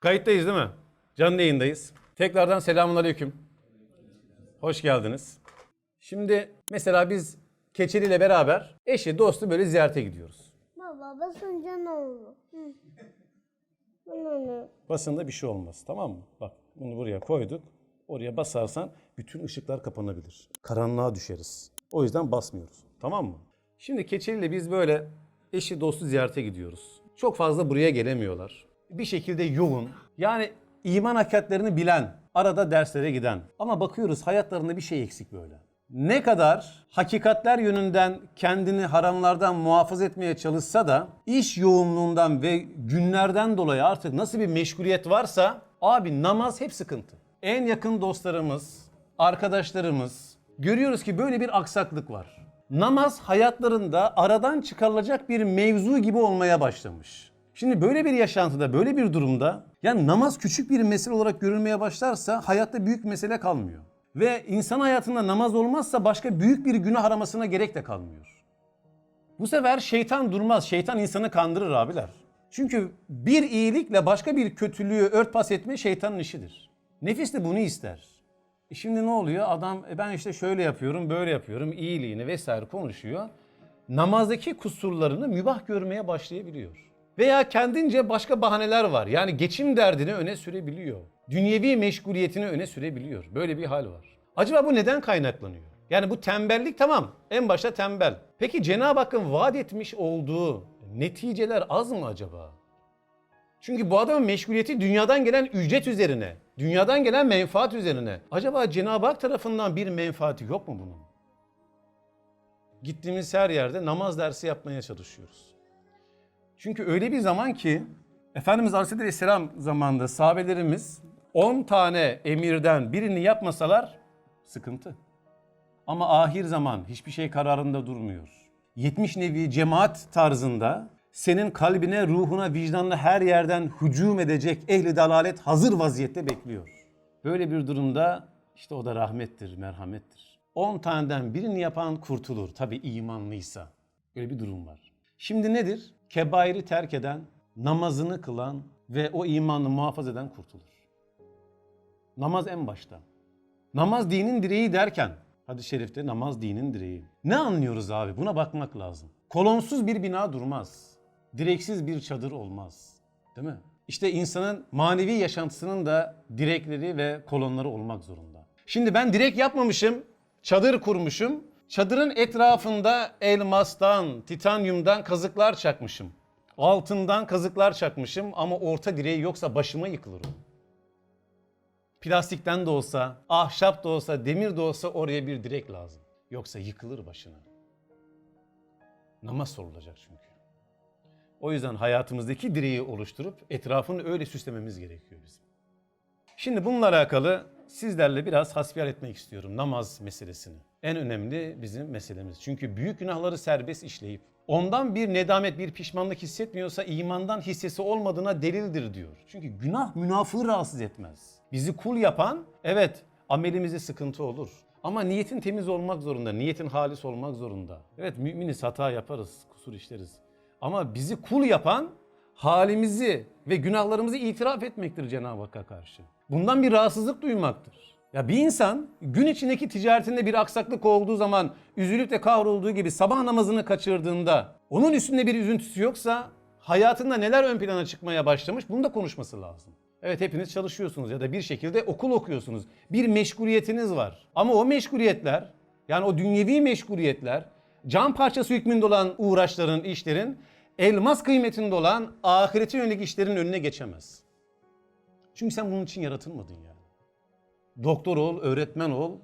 Kayıttayız değil mi? Canlı yayındayız. Tekrardan selamun aleyküm. Hoş geldiniz. Şimdi mesela biz Keçeli ile beraber eşi dostu böyle ziyarete gidiyoruz. Baba basınca ne olur? Hı. Bu ne? Basında bir şey olmaz tamam mı? Bak bunu buraya koyduk. Oraya basarsan bütün ışıklar kapanabilir. Karanlığa düşeriz. O yüzden basmıyoruz. Tamam mı? Şimdi Keçeli ile biz böyle eşi dostu ziyarete gidiyoruz. Çok fazla buraya gelemiyorlar. Bir şekilde yoğun. Yani iman hakikatlerini bilen, arada derslere giden. Ama bakıyoruz hayatlarında bir şey eksik böyle. Ne kadar hakikatler yönünden kendini haramlardan muhafaza etmeye çalışsa da iş yoğunluğundan ve günlerden dolayı artık nasıl bir meşguliyet varsa abi namaz hep sıkıntı. En yakın dostlarımız, arkadaşlarımız görüyoruz ki böyle bir aksaklık var. Namaz hayatlarında aradan çıkarılacak bir mevzu gibi olmaya başlamış. Şimdi böyle bir yaşantıda, böyle bir durumda yani namaz küçük bir mesele olarak görülmeye başlarsa hayatta büyük mesele kalmıyor. Ve insan hayatında namaz olmazsa başka büyük bir günah aramasına gerek de kalmıyor. Bu sefer şeytan durmaz. Şeytan insanı kandırır abiler. Çünkü bir iyilikle başka bir kötülüğü örtbas etme şeytanın işidir. Nefis de bunu ister. E şimdi ne oluyor? Adam "E ben işte şöyle yapıyorum, böyle yapıyorum, iyiliğini vesaire konuşuyor. Namazdaki kusurlarını mübah görmeye başlayabiliyor. Veya kendince başka bahaneler var. Yani geçim derdini öne sürebiliyor. Dünyevi meşguliyetini öne sürebiliyor. Böyle bir hal var. Acaba bu neden kaynaklanıyor? Yani bu tembellik tamam. En başta tembel. Peki Cenab-ı Hakk'ın vaat etmiş olduğu neticeler az mı acaba? Çünkü bu adamın meşguliyeti dünyadan gelen ücret üzerine, dünyadan gelen menfaat üzerine. Acaba Cenab-ı Hak tarafından bir menfaati yok mu bunun? Gittiğimiz her yerde namaz dersi yapmaya çalışıyoruz. Çünkü öyle bir zaman ki Efendimiz Aleyhisselam zamanında sahabelerimiz 10 tane emirden birini yapmasalar sıkıntı. Ama ahir zaman hiçbir şey kararında durmuyor. 70 nevi cemaat tarzında senin kalbine, ruhuna, vicdanına her yerden hücum edecek ehli dalalet hazır vaziyette bekliyor. Böyle bir durumda işte o da rahmettir, merhamettir. 10 taneden birini yapan kurtulur. Tabi imanlıysa. Böyle bir durum var. Şimdi nedir? Kebairi terk eden, namazını kılan ve o imanını muhafaza eden kurtulur. Namaz en başta. Namaz dinin direği derken, hadis-i şerifte namaz dinin direği. Ne anlıyoruz abi? Buna bakmak lazım. Kolonsuz bir bina durmaz. Direksiz bir çadır olmaz. Değil mi? İşte insanın manevi yaşantısının da direkleri ve kolonları olmak zorunda. Şimdi ben direk yapmamışım, çadır kurmuşum. Çadırın etrafında elmastan, titanyumdan kazıklar çakmışım. Altından kazıklar çakmışım ama orta direği yoksa başıma yıkılır o. Plastikten de olsa, ahşap da olsa, demir de olsa oraya bir direk lazım. Yoksa yıkılır başına. Namaz sorulacak çünkü. O yüzden hayatımızdaki direği oluşturup etrafını öyle süslememiz gerekiyor bizim. Şimdi bununla alakalı sizlerle biraz hasbihal etmek istiyorum namaz meselesini. En önemli bizim meselemiz. Çünkü büyük günahları serbest işleyip ondan bir nedamet, bir pişmanlık hissetmiyorsa imandan hissesi olmadığına delildir diyor. Çünkü günah münafığı rahatsız etmez. Bizi kul yapan evet amelimizde sıkıntı olur. Ama niyetin temiz olmak zorunda, niyetin halis olmak zorunda. Evet müminiz hata yaparız, kusur işleriz. Ama bizi kul yapan halimizi ve günahlarımızı itiraf etmektir Cenab-ı Hakk'a karşı. Bundan bir rahatsızlık duymaktır. Ya bir insan gün içindeki ticaretinde bir aksaklık olduğu zaman üzülüp de kahrolduğu gibi sabah namazını kaçırdığında onun üstünde bir üzüntüsü yoksa hayatında neler ön plana çıkmaya başlamış bunu da konuşması lazım. Evet hepiniz çalışıyorsunuz ya da bir şekilde okul okuyorsunuz. Bir meşguliyetiniz var. Ama o meşguliyetler yani o dünyevi meşguliyetler can parçası hükmünde olan uğraşların, işlerin elmas kıymetinde olan ahirete yönelik işlerin önüne geçemez. Çünkü sen bunun için yaratılmadın yani. Doktor ol, öğretmen ol,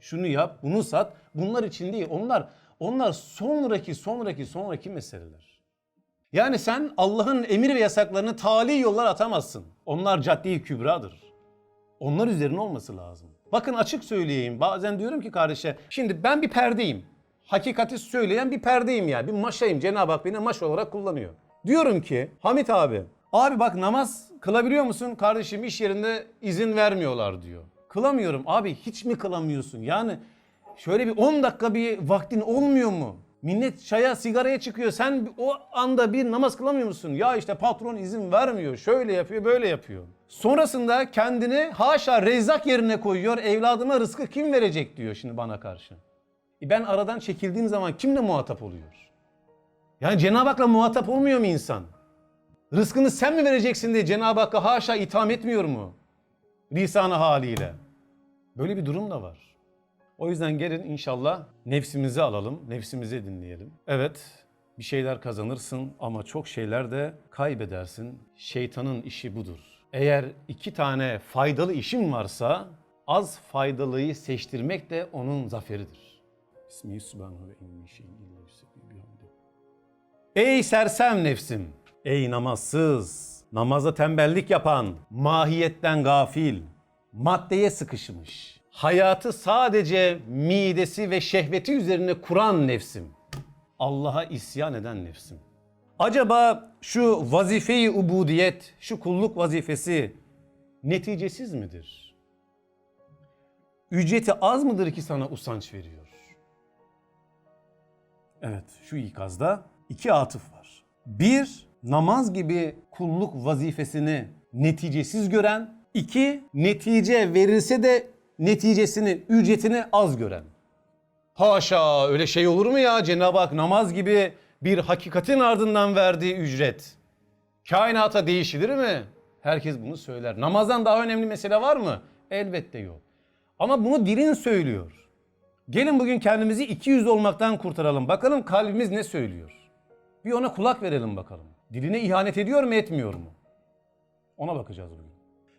şunu yap, bunu sat. Bunlar için değil. Onlar onlar sonraki sonraki sonraki meseleler. Yani sen Allah'ın emir ve yasaklarını tali yollar atamazsın. Onlar cadde-i kübradır. Onlar üzerine olması lazım. Bakın açık söyleyeyim. Bazen diyorum ki kardeşe, şimdi ben bir perdeyim. Hakikati söyleyen bir perdeyim ya. Bir maşayım. Cenab-ı Hak beni maş olarak kullanıyor. Diyorum ki Hamit abi, abi bak namaz kılabiliyor musun? Kardeşim iş yerinde izin vermiyorlar diyor. Kılamıyorum. Abi hiç mi kılamıyorsun? Yani şöyle bir 10 dakika bir vaktin olmuyor mu? Millet çaya sigaraya çıkıyor. Sen o anda bir namaz kılamıyor musun? Ya işte patron izin vermiyor. Şöyle yapıyor böyle yapıyor. Sonrasında kendini haşa rezzak yerine koyuyor. Evladıma rızkı kim verecek diyor şimdi bana karşı. E ben aradan çekildiğim zaman kimle muhatap oluyor? Yani Cenab-ı Hak'la muhatap olmuyor mu insan? Rızkını sen mi vereceksin diye Cenab-ı Hakk'a haşa itham etmiyor mu? Lisanı haliyle. Böyle bir durum da var. O yüzden gelin inşallah nefsimizi alalım, nefsimizi dinleyelim. Evet, bir şeyler kazanırsın ama çok şeyler de kaybedersin. Şeytanın işi budur. Eğer iki tane faydalı işin varsa az faydalıyı seçtirmek de onun zaferidir. Bismillah subhanahu ve inni şeyin illa bihamdihi. Ey sersem nefsim, ey namazsız, namaza tembellik yapan, mahiyetten gafil, maddeye sıkışmış, hayatı sadece midesi ve şehveti üzerine kuran nefsim, Allah'a isyan eden nefsim. Acaba şu vazife-i ubudiyet, şu kulluk vazifesi neticesiz midir? Ücreti az mıdır ki sana usanç veriyor? Evet, şu ikazda iki atıf var. Bir, namaz gibi kulluk vazifesini neticesiz gören. iki netice verilse de neticesini, ücretini az gören. Haşa öyle şey olur mu ya Cenab-ı Hak namaz gibi bir hakikatin ardından verdiği ücret. Kainata değişilir mi? Herkes bunu söyler. Namazdan daha önemli mesele var mı? Elbette yok. Ama bunu dilin söylüyor. Gelin bugün kendimizi iki yüzlü olmaktan kurtaralım. Bakalım kalbimiz ne söylüyor? Bir ona kulak verelim bakalım. Diline ihanet ediyor mu etmiyor mu? Ona bakacağız bugün.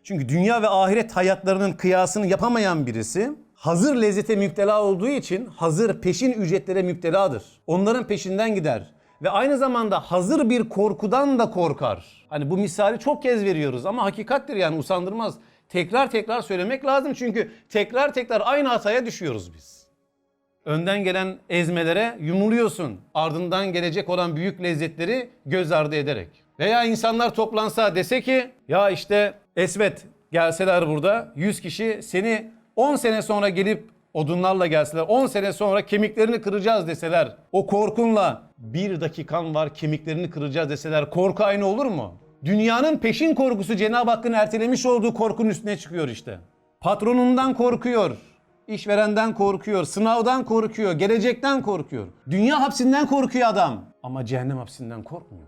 Çünkü dünya ve ahiret hayatlarının kıyasını yapamayan birisi hazır lezzete müptela olduğu için hazır peşin ücretlere müpteladır. Onların peşinden gider. Ve aynı zamanda hazır bir korkudan da korkar. Hani bu misali çok kez veriyoruz ama hakikattir yani usandırmaz. Tekrar tekrar söylemek lazım çünkü tekrar tekrar aynı hataya düşüyoruz biz. Önden gelen ezmelere yumuluyorsun. Ardından gelecek olan büyük lezzetleri göz ardı ederek. Veya insanlar toplansa dese ki ya işte Esmet gelseler burada 100 kişi seni 10 sene sonra gelip odunlarla gelseler 10 sene sonra kemiklerini kıracağız deseler o korkunla bir dakikan var kemiklerini kıracağız deseler korku aynı olur mu? Dünyanın peşin korkusu Cenab-ı Hakk'ın ertelemiş olduğu korkunun üstüne çıkıyor işte. Patronundan korkuyor, işverenden korkuyor, sınavdan korkuyor, gelecekten korkuyor. Dünya hapsinden korkuyor adam ama cehennem hapsinden korkmuyor.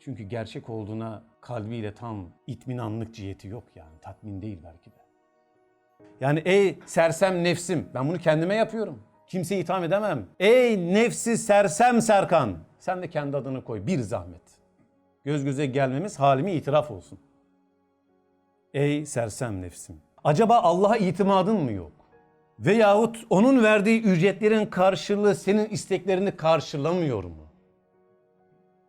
Çünkü gerçek olduğuna kalbiyle tam itminanlık ciheti yok yani. Tatmin değil belki de. Yani ey sersem nefsim ben bunu kendime yapıyorum. Kimseye itham edemem. Ey nefsi sersem Serkan. Sen de kendi adını koy bir zahmet. Göz göze gelmemiz halimi itiraf olsun. Ey sersem nefsim. Acaba Allah'a itimadın mı yok? Veyahut onun verdiği ücretlerin karşılığı senin isteklerini karşılamıyor mu?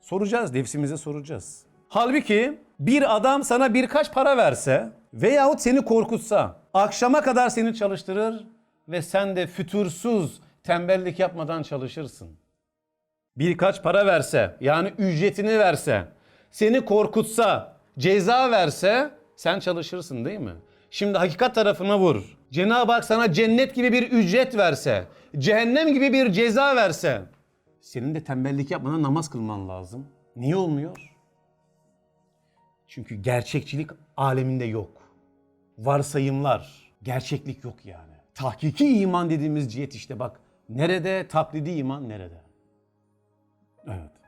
Soracağız, nefsimize soracağız. Halbuki bir adam sana birkaç para verse veyahut seni korkutsa, akşama kadar seni çalıştırır ve sen de fütursuz, tembellik yapmadan çalışırsın. Birkaç para verse, yani ücretini verse, seni korkutsa, ceza verse sen çalışırsın değil mi? Şimdi hakikat tarafına vur. Cenab-ı Hak sana cennet gibi bir ücret verse, cehennem gibi bir ceza verse, senin de tembellik yapmadan namaz kılman lazım. Niye olmuyor? Çünkü gerçekçilik aleminde yok. Varsayımlar, gerçeklik yok yani. Tahkiki iman dediğimiz cihet işte bak. Nerede? Taklidi iman nerede? Evet.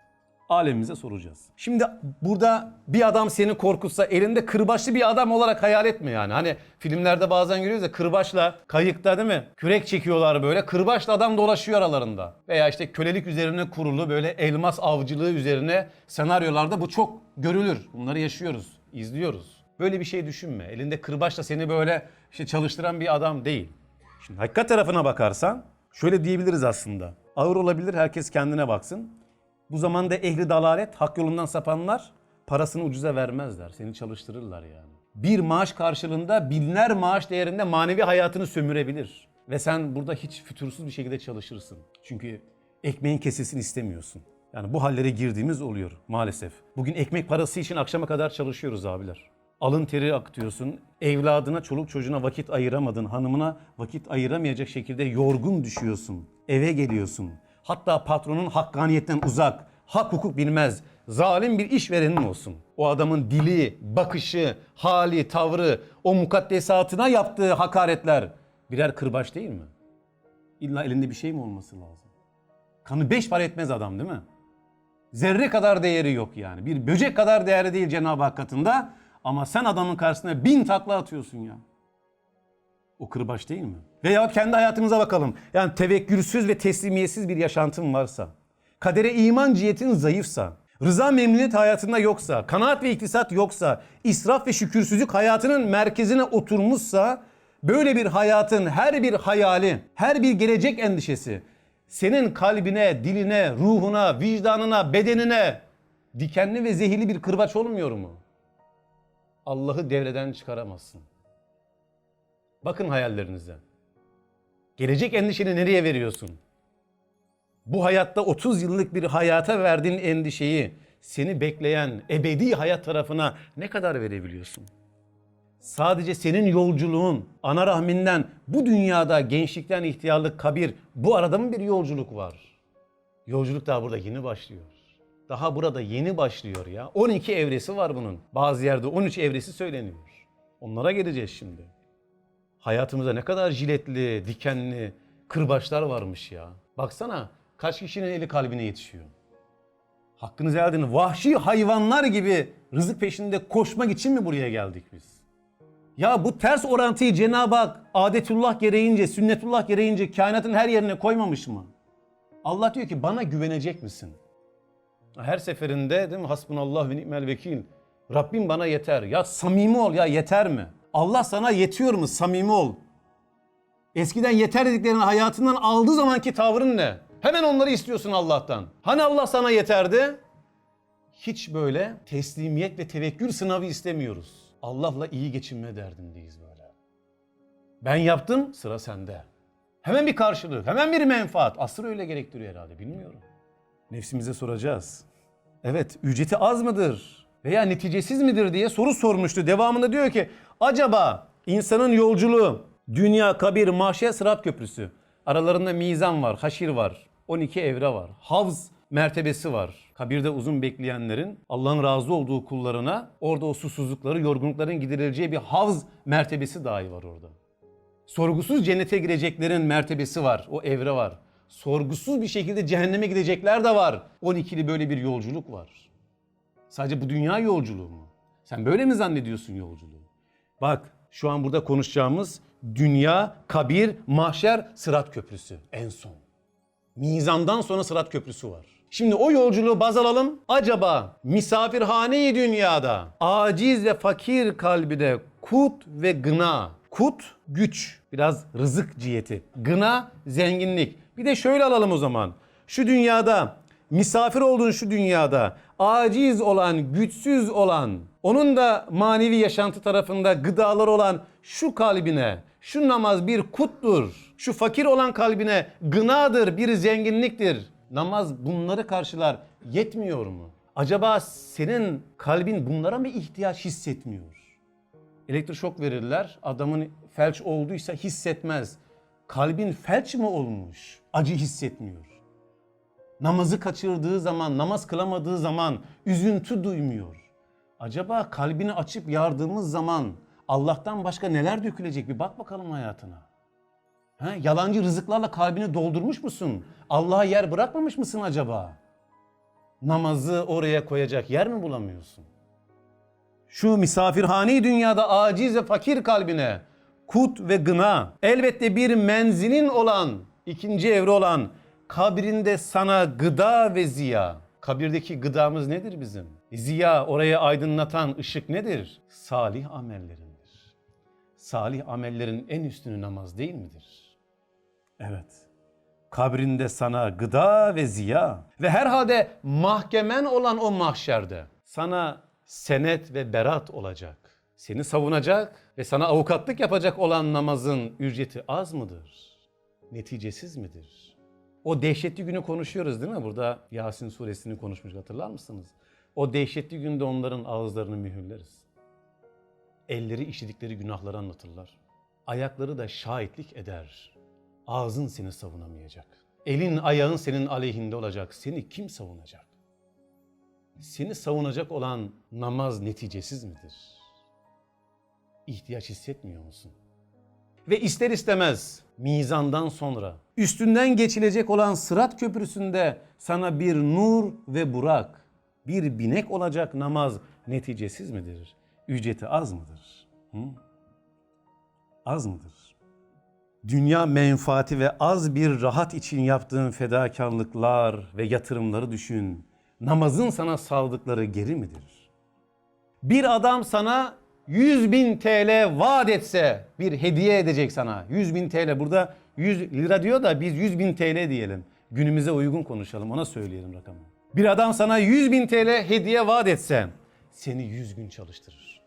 Alemimize soracağız. Şimdi burada bir adam seni korkutsa elinde kırbaçlı bir adam olarak hayal etme yani. Hani filmlerde bazen görüyoruz ya kırbaçla kayıkta değil mi? Kürek çekiyorlar böyle. Kırbaçla adam dolaşıyor aralarında. Veya işte kölelik üzerine kurulu böyle elmas avcılığı üzerine senaryolarda bu çok görülür. Bunları yaşıyoruz, izliyoruz. Böyle bir şey düşünme. Elinde kırbaçla seni böyle işte çalıştıran bir adam değil. Şimdi hakikat tarafına bakarsan şöyle diyebiliriz aslında. Ağır olabilir herkes kendine baksın. Bu zamanda ehli dalalet, hak yolundan sapanlar parasını ucuza vermezler. Seni çalıştırırlar yani. Bir maaş karşılığında binler maaş değerinde manevi hayatını sömürebilir. Ve sen burada hiç fütursuz bir şekilde çalışırsın. Çünkü ekmeğin kesilsin istemiyorsun. Yani bu hallere girdiğimiz oluyor maalesef. Bugün ekmek parası için akşama kadar çalışıyoruz abiler. Alın teri akıtıyorsun. Evladına, çoluk çocuğuna vakit ayıramadın. Hanımına vakit ayıramayacak şekilde yorgun düşüyorsun. Eve geliyorsun. Hatta patronun hakkaniyetten uzak, hak hukuk bilmez, zalim bir işverenin olsun. O adamın dili, bakışı, hali, tavrı, o mukaddesatına yaptığı hakaretler birer kırbaç değil mi? İlla elinde bir şey mi olması lazım? Kanı beş para etmez adam değil mi? Zerre kadar değeri yok yani. Bir böcek kadar değerli değil Cenab-ı Hak katında. Ama sen adamın karşısına bin takla atıyorsun ya. O kırbaç değil mi? Veya kendi hayatımıza bakalım. Yani tevekkülsüz ve teslimiyetsiz bir yaşantın varsa, kadere iman cihetin zayıfsa, rıza memnuniyet hayatında yoksa, kanaat ve iktisat yoksa, israf ve şükürsüzlük hayatının merkezine oturmuşsa, böyle bir hayatın her bir hayali, her bir gelecek endişesi, senin kalbine, diline, ruhuna, vicdanına, bedenine dikenli ve zehirli bir kırbaç olmuyor mu? Allah'ı devreden çıkaramazsın. Bakın hayallerinize. Gelecek endişeni nereye veriyorsun? Bu hayatta 30 yıllık bir hayata verdiğin endişeyi seni bekleyen ebedi hayat tarafına ne kadar verebiliyorsun? Sadece senin yolculuğun ana rahminden bu dünyada gençlikten ihtiyarlık kabir bu arada mı bir yolculuk var? Yolculuk daha burada yeni başlıyor. Daha burada yeni başlıyor ya. 12 evresi var bunun. Bazı yerde 13 evresi söyleniyor. Onlara geleceğiz şimdi. Hayatımızda ne kadar jiletli, dikenli kırbaçlar varmış ya. Baksana kaç kişinin eli kalbine yetişiyor. Hakkınızı helal edin. Vahşi hayvanlar gibi rızık peşinde koşmak için mi buraya geldik biz? Ya bu ters orantıyı Cenab-ı Hak adetullah gereğince, sünnetullah gereğince kainatın her yerine koymamış mı? Allah diyor ki bana güvenecek misin? Her seferinde değil mi? Hasbunallah ve ni'mel vekil. Rabbim bana yeter. Ya samimi ol ya yeter mi? Allah sana yetiyor mu? Samimi ol. Eskiden yeter dediklerini hayatından aldığı zamanki tavrın ne? Hemen onları istiyorsun Allah'tan. Hani Allah sana yeterdi? Hiç böyle teslimiyet ve tevekkül sınavı istemiyoruz. Allah'la iyi geçinme derdindeyiz böyle. Ben yaptım, sıra sende. Hemen bir karşılık, hemen bir menfaat. Asır öyle gerektiriyor herhalde, bilmiyorum. Nefsimize soracağız. Evet, ücreti az mıdır? Veya neticesiz midir diye soru sormuştu. Devamında diyor ki, acaba insanın yolculuğu, dünya, kabir, mahşer, sırat köprüsü. Aralarında mizan var, haşir var, 12 evre var, havz mertebesi var. Kabirde uzun bekleyenlerin Allah'ın razı olduğu kullarına orada o susuzlukları, yorgunlukların giderileceği bir havz mertebesi dahi var orada. Sorgusuz cennete gireceklerin mertebesi var, o evre var. Sorgusuz bir şekilde cehenneme gidecekler de var. 12'li böyle bir yolculuk var. Sadece bu dünya yolculuğu mu? Sen böyle mi zannediyorsun yolculuğu? Bak şu an burada konuşacağımız dünya, kabir, mahşer, sırat köprüsü en son. Mizandan sonra sırat köprüsü var. Şimdi o yolculuğu baz alalım. Acaba misafirhane-i dünyada aciz ve fakir kalbine kut ve gına. Kut güç, biraz rızık ciheti. Gına zenginlik. Bir de şöyle alalım o zaman. Şu dünyada misafir olduğun şu dünyada aciz olan, güçsüz olan, onun da manevi yaşantı tarafında gıdalar olan şu kalbine, şu namaz bir kuttur. Şu fakir olan kalbine gınadır, bir zenginliktir. Namaz bunları karşılar. Yetmiyor mu? Acaba senin kalbin bunlara mı ihtiyaç hissetmiyor? Elektroşok verirler. Adamın felç olduysa hissetmez. Kalbin felç mi olmuş? Acı hissetmiyor. Namazı kaçırdığı zaman, namaz kılamadığı zaman üzüntü duymuyor. Acaba kalbini açıp yardığımız zaman Allah'tan başka neler dökülecek bir bak bakalım hayatına. He, yalancı rızıklarla kalbini doldurmuş musun? Allah'a yer bırakmamış mısın acaba? Namazı oraya koyacak yer mi bulamıyorsun? Şu misafirhane dünyada aciz ve fakir kalbine kut ve gına elbette bir menzilin olan ikinci evre olan kabrinde sana gıda ve ziya. Kabirdeki gıdamız nedir bizim? Ziya orayı aydınlatan ışık nedir? Salih amellerindir. Salih amellerin en üstünü namaz değil midir? Evet. Kabrinde sana gıda ve ziya ve herhalde mahkemen olan o mahşerde sana senet ve berat olacak. Seni savunacak ve sana avukatlık yapacak olan namazın ücreti az mıdır? Neticesiz midir? O dehşetli günü konuşuyoruz değil mi? Burada Yasin suresini konuşmuş hatırlar mısınız? O dehşetli günde onların ağızlarını mühürleriz. Elleri işledikleri günahları anlatırlar. Ayakları da şahitlik eder. Ağzın seni savunamayacak. Elin ayağın senin aleyhinde olacak. Seni kim savunacak? Seni savunacak olan namaz neticesiz midir? İhtiyaç hissetmiyor musun? Ve ister istemez mizandan sonra üstünden geçilecek olan sırat köprüsünde sana bir nur ve burak, bir binek olacak namaz neticesiz midir? Ücreti az mıdır? Hı? Az mıdır? Dünya menfaati ve az bir rahat için yaptığın fedakarlıklar ve yatırımları düşün. Namazın sana saldıkları geri midir? Bir adam sana 100 bin TL vaat etse bir hediye edecek sana. 100 bin TL burada 100 lira diyor da biz 100 bin TL diyelim. Günümüze uygun konuşalım ona söyleyelim rakamı. Bir adam sana 100 bin TL hediye vaat etse seni 100 gün çalıştırır.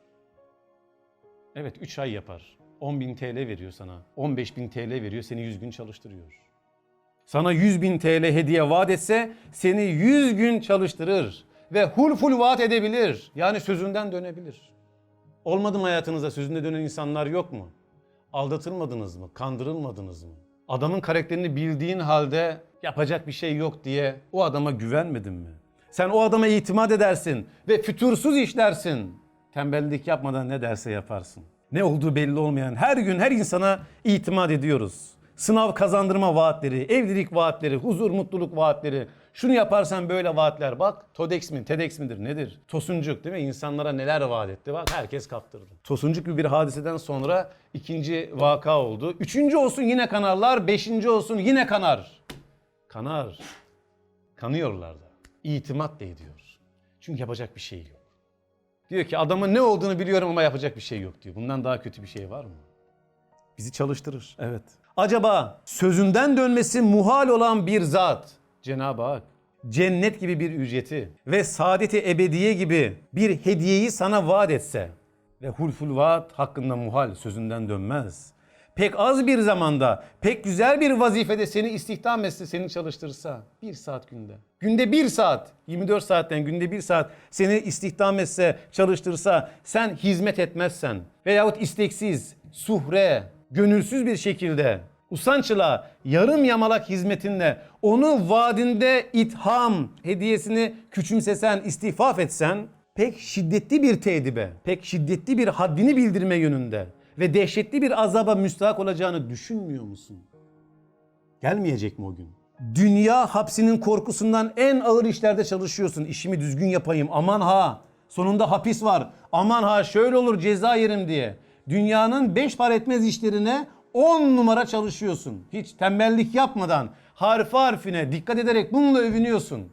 Evet 3 ay yapar. 10 bin TL veriyor sana. 15 bin TL veriyor seni 100 gün çalıştırıyor. Sana 100 bin TL hediye vaat etse seni 100 gün çalıştırır. Ve hulful vaat edebilir. Yani sözünden dönebilir. Olmadı mı hayatınızda sözünde dönen insanlar yok mu? Aldatılmadınız mı? Kandırılmadınız mı? Adamın karakterini bildiğin halde yapacak bir şey yok diye o adama güvenmedin mi? Sen o adama itimat edersin ve fütursuz işlersin. Tembellik yapmadan ne derse yaparsın. Ne olduğu belli olmayan her gün her insana itimat ediyoruz. Sınav kazandırma vaatleri, evlilik vaatleri, huzur mutluluk vaatleri. Şunu yaparsan böyle vaatler bak. Todex mi, TEDx midir nedir? Tosuncuk değil mi? İnsanlara neler vaat etti bak herkes kaptırdı. Tosuncuk gibi bir hadiseden sonra ikinci vaka oldu. Üçüncü olsun yine kanarlar, beşinci olsun yine kanar. Kanar. Kanıyorlar da. İtimat da ediyor. Çünkü yapacak bir şey yok. Diyor ki adamın ne olduğunu biliyorum ama yapacak bir şey yok diyor. Bundan daha kötü bir şey var mı? Bizi çalıştırır. Evet. Acaba sözünden dönmesi muhal olan bir zat Cenab-ı Hak cennet gibi bir ücreti ve saadeti ebediye gibi bir hediyeyi sana vaat etse ve hulful vaat hakkında muhal sözünden dönmez. Pek az bir zamanda, pek güzel bir vazifede seni istihdam etse, seni çalıştırsa bir saat günde. Günde bir saat, 24 saatten günde bir saat seni istihdam etse, çalıştırsa, sen hizmet etmezsen veyahut isteksiz, suhre, gönülsüz bir şekilde usançla, yarım yamalak hizmetinle onu vaadinde itham hediyesini küçümsesen, istifaf etsen pek şiddetli bir tedibe, pek şiddetli bir haddini bildirme yönünde ve dehşetli bir azaba müstahak olacağını düşünmüyor musun? Gelmeyecek mi o gün? Dünya hapsinin korkusundan en ağır işlerde çalışıyorsun. İşimi düzgün yapayım. Aman ha. Sonunda hapis var. Aman ha şöyle olur ceza yerim diye. Dünyanın beş para etmez işlerine 10 numara çalışıyorsun. Hiç tembellik yapmadan harfi harfine dikkat ederek bununla övünüyorsun.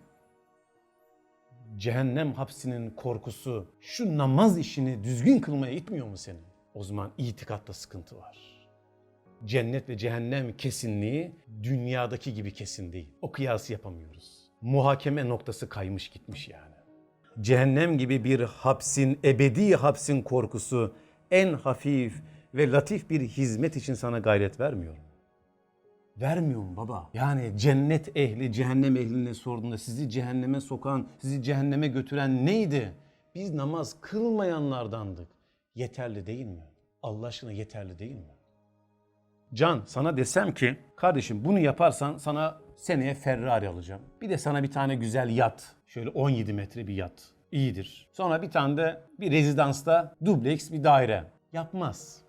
Cehennem hapsinin korkusu şu namaz işini düzgün kılmaya itmiyor mu seni? O zaman itikatta sıkıntı var. Cennet ve cehennem kesinliği dünyadaki gibi kesin değil. O kıyası yapamıyoruz. Muhakeme noktası kaymış gitmiş yani. Cehennem gibi bir hapsin, ebedi hapsin korkusu en hafif ve latif bir hizmet için sana gayret vermiyor mu? Vermiyorum baba. Yani cennet ehli cehennem ehline sorduğunda sizi cehenneme sokan, sizi cehenneme götüren neydi? Biz namaz kılmayanlardandık. Yeterli değil mi? Allah aşkına yeterli değil mi? Can sana desem ki kardeşim bunu yaparsan sana seneye Ferrari alacağım. Bir de sana bir tane güzel yat. Şöyle 17 metre bir yat. İyidir. Sonra bir tane de bir rezidansta dubleks bir daire. Yapmaz.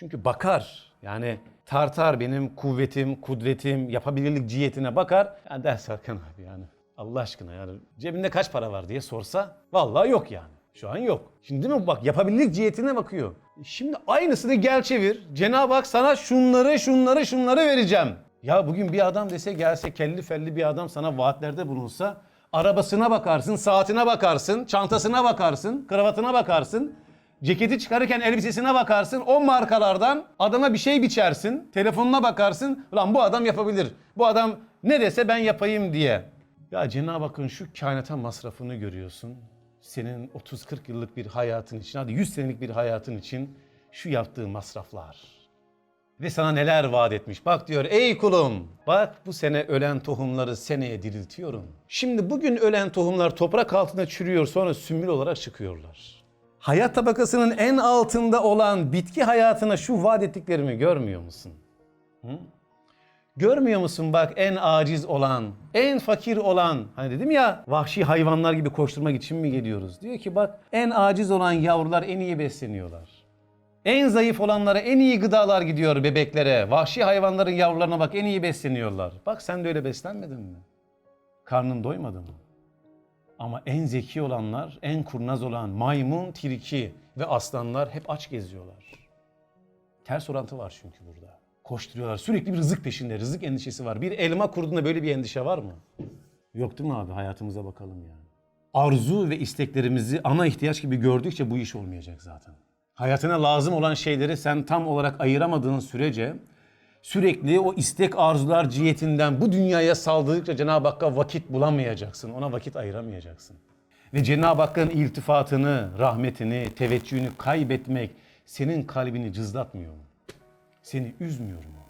Çünkü bakar. Yani tartar benim kuvvetim, kudretim, yapabilirlik cihetine bakar. Ya der Serkan abi yani Allah aşkına yani cebinde kaç para var diye sorsa vallahi yok yani. Şu an yok. Şimdi değil mi bak yapabilirlik cihetine bakıyor. Şimdi aynısını gel çevir. Cenab-ı Hak sana şunları şunları şunları vereceğim. Ya bugün bir adam dese gelse kelli felli bir adam sana vaatlerde bulunsa arabasına bakarsın, saatine bakarsın, çantasına bakarsın, kravatına bakarsın. Ceketi çıkarırken elbisesine bakarsın. O markalardan adama bir şey biçersin. Telefonuna bakarsın. Ulan bu adam yapabilir. Bu adam ne dese ben yapayım diye. Ya Cenab-ı Hakk'ın şu kainata masrafını görüyorsun. Senin 30-40 yıllık bir hayatın için, hadi 100 senelik bir hayatın için şu yaptığı masraflar. Ve sana neler vaat etmiş. Bak diyor ey kulum bak bu sene ölen tohumları seneye diriltiyorum. Şimdi bugün ölen tohumlar toprak altında çürüyor sonra sümbül olarak çıkıyorlar. Hayat tabakasının en altında olan bitki hayatına şu vaat ettiklerimi görmüyor musun? Hı? Görmüyor musun bak en aciz olan, en fakir olan, hani dedim ya vahşi hayvanlar gibi koşturmak için mi geliyoruz? Diyor ki bak en aciz olan yavrular en iyi besleniyorlar. En zayıf olanlara en iyi gıdalar gidiyor bebeklere. Vahşi hayvanların yavrularına bak en iyi besleniyorlar. Bak sen de öyle beslenmedin mi? Karnın doymadı mı? Ama en zeki olanlar, en kurnaz olan maymun, tilki ve aslanlar hep aç geziyorlar. Ters orantı var çünkü burada. Koşturuyorlar. Sürekli bir rızık peşinde. Rızık endişesi var. Bir elma kurduğunda böyle bir endişe var mı? Yok değil mi abi? Hayatımıza bakalım yani. Arzu ve isteklerimizi ana ihtiyaç gibi gördükçe bu iş olmayacak zaten. Hayatına lazım olan şeyleri sen tam olarak ayıramadığın sürece sürekli o istek arzular cihetinden bu dünyaya saldırdıkça Cenab-ı Hakk'a vakit bulamayacaksın. Ona vakit ayıramayacaksın. Ve Cenab-ı Hakk'ın iltifatını, rahmetini, teveccühünü kaybetmek senin kalbini cızlatmıyor mu? Seni üzmüyor mu?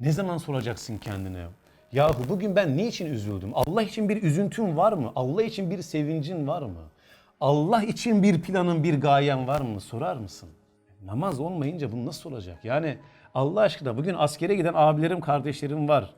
Ne zaman soracaksın kendine? Yahu bugün ben niçin üzüldüm? Allah için bir üzüntün var mı? Allah için bir sevincin var mı? Allah için bir planın, bir gayen var mı? Sorar mısın? Namaz olmayınca bu nasıl olacak? Yani Allah aşkına bugün askere giden abilerim, kardeşlerim var.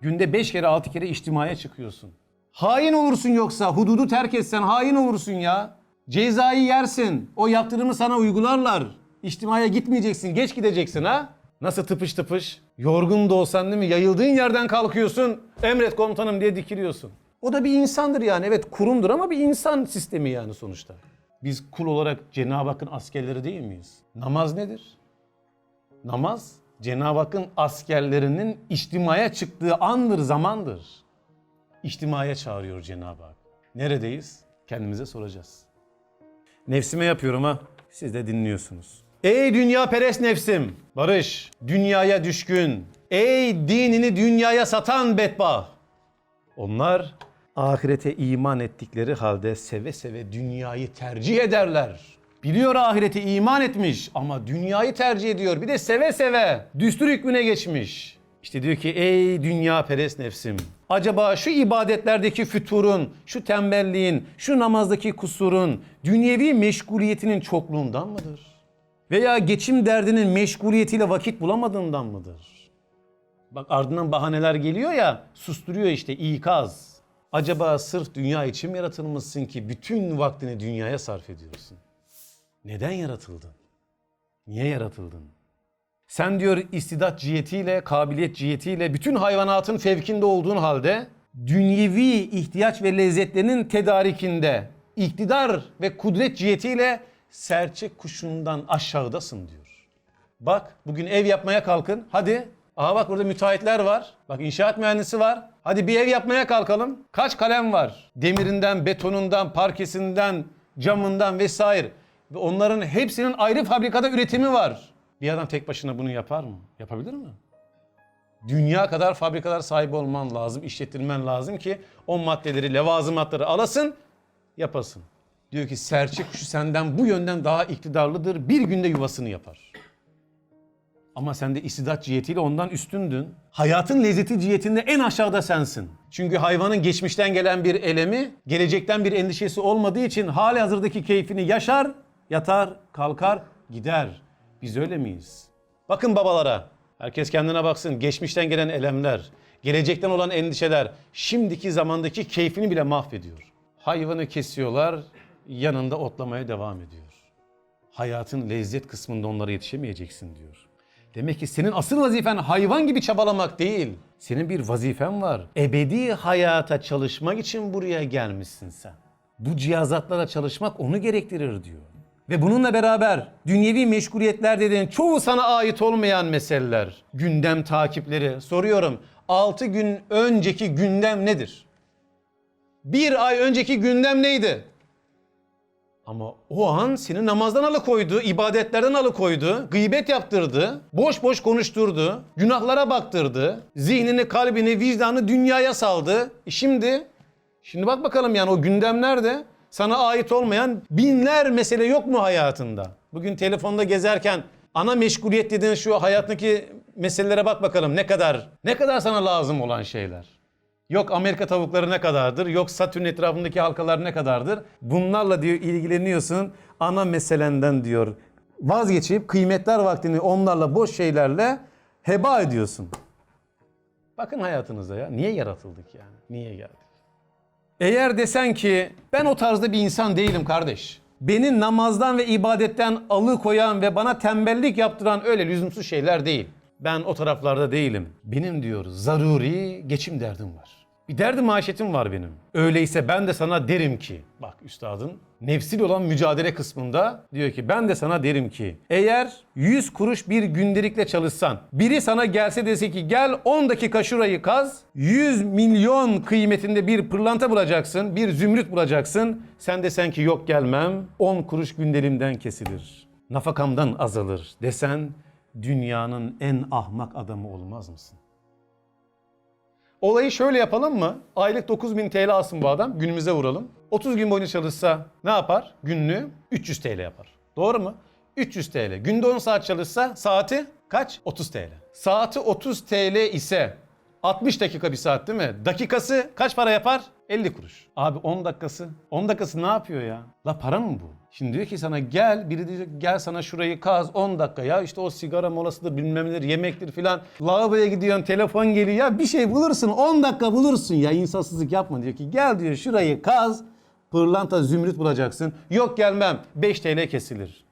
Günde beş kere, altı kere içtimaya çıkıyorsun. Hain olursun yoksa, hududu terk etsen hain olursun ya. Cezayı yersin. O yaptırımı sana uygularlar. İçtimaya gitmeyeceksin, geç gideceksin ha. Nasıl tıpış tıpış? Yorgun da olsan değil mi? Yayıldığın yerden kalkıyorsun. Emret komutanım diye dikiliyorsun. O da bir insandır yani. Evet kurumdur ama bir insan sistemi yani sonuçta. Biz kul olarak Cenab-ı Hakk'ın askerleri değil miyiz? Namaz nedir? Namaz Cenab-ı Hakk'ın askerlerinin içtimaya çıktığı andır, zamandır. İçtimaya çağırıyor Cenab-ı Hak. Neredeyiz? Kendimize soracağız. Nefsime yapıyorum ha. Siz de dinliyorsunuz. Ey dünya perest nefsim. Barış, dünyaya düşkün. Ey dinini dünyaya satan bedbah. Onlar ahirete iman ettikleri halde seve seve dünyayı tercih ederler. Biliyor ahirete iman etmiş ama dünyayı tercih ediyor. Bir de seve seve düstur hükmüne geçmiş. İşte diyor ki ey dünya perest nefsim. Acaba şu ibadetlerdeki füturun, şu tembelliğin, şu namazdaki kusurun, dünyevi meşguliyetinin çokluğundan mıdır? Veya geçim derdinin meşguliyetiyle vakit bulamadığından mıdır? Bak ardından bahaneler geliyor ya susturuyor işte ikaz. Acaba sırf dünya için mi yaratılmışsın ki bütün vaktini dünyaya sarf ediyorsun? Neden yaratıldın? Niye yaratıldın? Sen diyor istidat cihetiyle, kabiliyet cihetiyle bütün hayvanatın fevkinde olduğun halde dünyevi ihtiyaç ve lezzetlerinin tedarikinde iktidar ve kudret cihetiyle serçe kuşundan aşağıdasın diyor. Bak bugün ev yapmaya kalkın. Hadi. Aha bak burada müteahhitler var. Bak inşaat mühendisi var. Hadi bir ev yapmaya kalkalım. Kaç kalem var? Demirinden, betonundan, parkesinden, camından vesaire. Ve onların hepsinin ayrı fabrikada üretimi var. Bir adam tek başına bunu yapar mı? Yapabilir mi? Dünya kadar fabrikalar sahibi olman lazım, işlettirmen lazım ki o maddeleri, levazımatları alasın, yapasın. Diyor ki serçe kuşu senden bu yönden daha iktidarlıdır. Bir günde yuvasını yapar. Ama sen de istidat cihetiyle ondan üstündün. Hayatın lezzeti cihetinde en aşağıda sensin. Çünkü hayvanın geçmişten gelen bir elemi, gelecekten bir endişesi olmadığı için hali hazırdaki keyfini yaşar, yatar, kalkar, gider. Biz öyle miyiz? Bakın babalara. Herkes kendine baksın. Geçmişten gelen elemler, gelecekten olan endişeler, şimdiki zamandaki keyfini bile mahvediyor. Hayvanı kesiyorlar, yanında otlamaya devam ediyor. Hayatın lezzet kısmında onlara yetişemeyeceksin diyor. Demek ki senin asıl vazifen hayvan gibi çabalamak değil. Senin bir vazifen var. Ebedi hayata çalışmak için buraya gelmişsin sen. Bu cihazatlara çalışmak onu gerektirir diyor. Ve bununla beraber dünyevi meşguliyetler dediğin çoğu sana ait olmayan meseleler, gündem takipleri. Soruyorum 6 gün önceki gündem nedir? Bir ay önceki gündem neydi? Ama o an seni namazdan alıkoydu, ibadetlerden alıkoydu, gıybet yaptırdı, boş boş konuşturdu, günahlara baktırdı, zihnini, kalbini, vicdanı dünyaya saldı. E şimdi, şimdi bak bakalım yani o gündem nerede? Sana ait olmayan binler mesele yok mu hayatında? Bugün telefonda gezerken ana meşguliyet dediğin şu hayatındaki meselelere bak bakalım ne kadar, ne kadar sana lazım olan şeyler. Yok Amerika tavukları ne kadardır? Yok Satürn etrafındaki halkalar ne kadardır? Bunlarla diyor ilgileniyorsun. Ana meselenden diyor. Vazgeçip kıymetler vaktini onlarla boş şeylerle heba ediyorsun. Bakın hayatınıza ya. Niye yaratıldık yani? Niye geldik? Eğer desen ki ben o tarzda bir insan değilim kardeş. Beni namazdan ve ibadetten alıkoyan ve bana tembellik yaptıran öyle lüzumsuz şeyler değil. Ben o taraflarda değilim. Benim diyor zaruri geçim derdim var. Bir derdim maişetim var benim. Öyleyse ben de sana derim ki, bak üstadın nefsil olan mücadele kısmında diyor ki ben de sana derim ki eğer 100 kuruş bir gündelikle çalışsan biri sana gelse dese ki gel 10 dakika şurayı kaz 100 milyon kıymetinde bir pırlanta bulacaksın bir zümrüt bulacaksın sen desen ki yok gelmem 10 kuruş gündelimden kesilir nafakamdan azalır desen dünyanın en ahmak adamı olmaz mısın? Olayı şöyle yapalım mı? Aylık 9000 TL alsın bu adam. Günümüze vuralım. 30 gün boyunca çalışsa ne yapar? Günlüğü 300 TL yapar. Doğru mu? 300 TL. Günde 10 saat çalışsa saati kaç? 30 TL. Saati 30 TL ise 60 dakika bir saat değil mi? Dakikası kaç para yapar? 50 kuruş. Abi 10 dakikası. 10 dakikası ne yapıyor ya? La para mı bu? Şimdi diyor ki sana gel, biri diyecek gel sana şurayı kaz 10 dakika ya işte o sigara molasıdır bilmem nedir yemektir filan. Lavaboya gidiyorsun telefon geliyor ya bir şey bulursun 10 dakika bulursun ya insafsızlık yapma diyor ki gel diyor şurayı kaz pırlanta zümrüt bulacaksın. Yok gelmem 5 TL kesilir.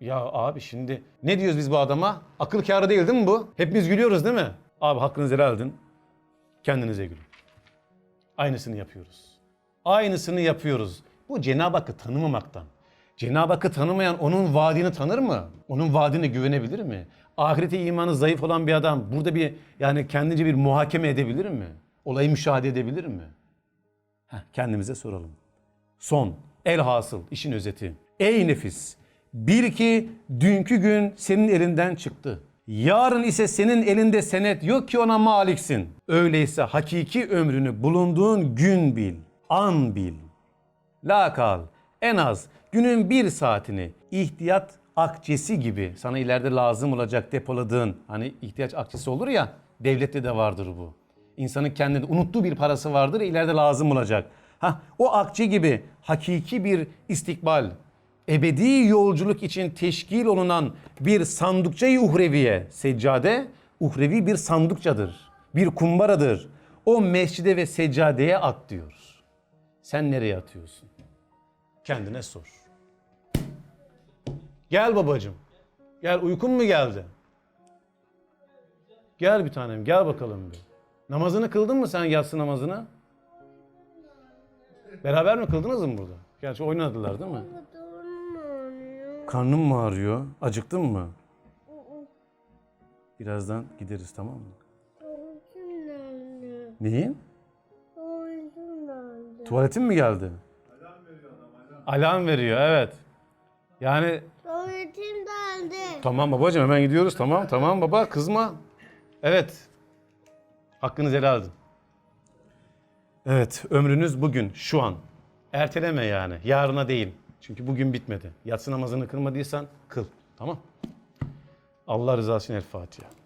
Ya abi şimdi ne diyoruz biz bu adama? Akıl kârı değil değil mi bu? Hepimiz gülüyoruz değil mi? Abi hakkınızı helal edin. Kendinize gülün. Aynısını yapıyoruz. Aynısını yapıyoruz. Bu Cenab-ı Hakk'ı tanımamaktan. Cenab-ı Hakk'ı tanımayan onun vaadini tanır mı? Onun vaadine güvenebilir mi? Ahirete imanı zayıf olan bir adam burada bir yani kendince bir muhakeme edebilir mi? Olayı müşahede edebilir mi? Heh, kendimize soralım. Son, elhasıl işin özeti. Ey nefis, bil ki dünkü gün senin elinden çıktı. Yarın ise senin elinde senet yok ki ona maliksin. Öyleyse hakiki ömrünü bulunduğun gün bil, an bil. La kal, en az günün bir saatini ihtiyat akçesi gibi sana ileride lazım olacak depoladığın hani ihtiyaç akçesi olur ya devlette de vardır bu. İnsanın kendinde unuttuğu bir parası vardır ileride lazım olacak. Ha o akçe gibi hakiki bir istikbal, ebedi yolculuk için teşkil olunan bir sandıkçayı uhreviye, seccade uhrevi bir sandıkçadır, bir kumbaradır. O mescide ve seccadeye at diyor. Sen nereye atıyorsun? Kendine sor. Gel babacığım. Gel uykun mu geldi? Gel bir tanem gel bakalım bir. Namazını kıldın mı sen yatsı namazını? Beraber mi kıldınız mı burada? Gerçi oynadılar değil mi? Kadın mı ağrıyor? Karnım mı ağrıyor? Acıktın mı? Birazdan gideriz tamam mı? Neyin? Tuvaletin mi geldi? Alarm veriyor evet. Yani Tuvaletim nerede? tamam babacığım hemen gidiyoruz tamam tamam baba kızma. Evet. Hakkınızı helal edin. Evet ömrünüz bugün şu an. Erteleme yani yarına değil. Çünkü bugün bitmedi. Yatsı namazını kılmadıysan kıl. Tamam. Allah rızası için El Fatiha.